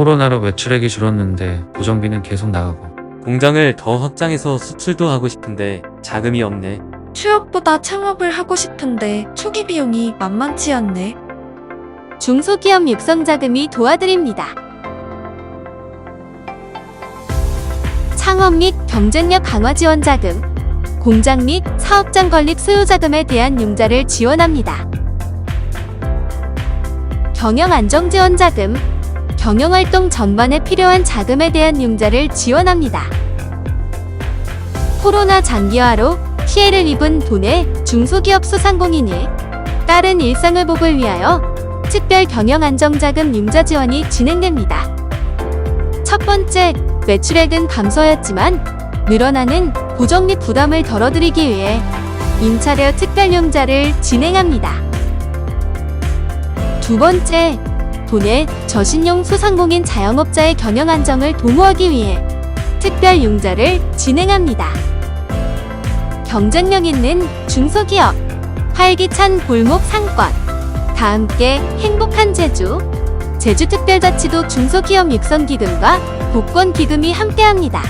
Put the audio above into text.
코로나로 매출액이 줄었는데 보정비는 계속 나가고 공장을 더 확장해서 수출도 하고 싶은데 자금이 없네. 취업보다 창업을 하고 싶은데 초기 비용이 만만치 않네. 중소기업 육성 자금이 도와드립니다. 창업 및 경쟁력 강화 지원 자금, 공장 및 사업장 건립 소요 자금에 대한 융자를 지원합니다. 경영 안정 지원 자금, 경영 활동 전반에 필요한 자금에 대한 융자를 지원합니다. 코로나 장기화로 피해를 입은 도내 중소기업 소상공인이 다른 일상을 복을 위하여 특별 경영 안정자금 융자 지원이 진행됩니다. 첫 번째, 매출액은 감소하였지만 늘어나는 고정 및 부담을 덜어드리기 위해 임차료 특별 융자를 진행합니다. 두 번째, 도내 저신용 소상공인 자영업자의 경영 안정을 도모하기 위해 특별 융자를 진행합니다. 경쟁력 있는 중소기업, 활기찬 골목 상권, 다 함께 행복한 제주, 제주특별자치도 중소기업 육성기금과 복권기금이 함께합니다.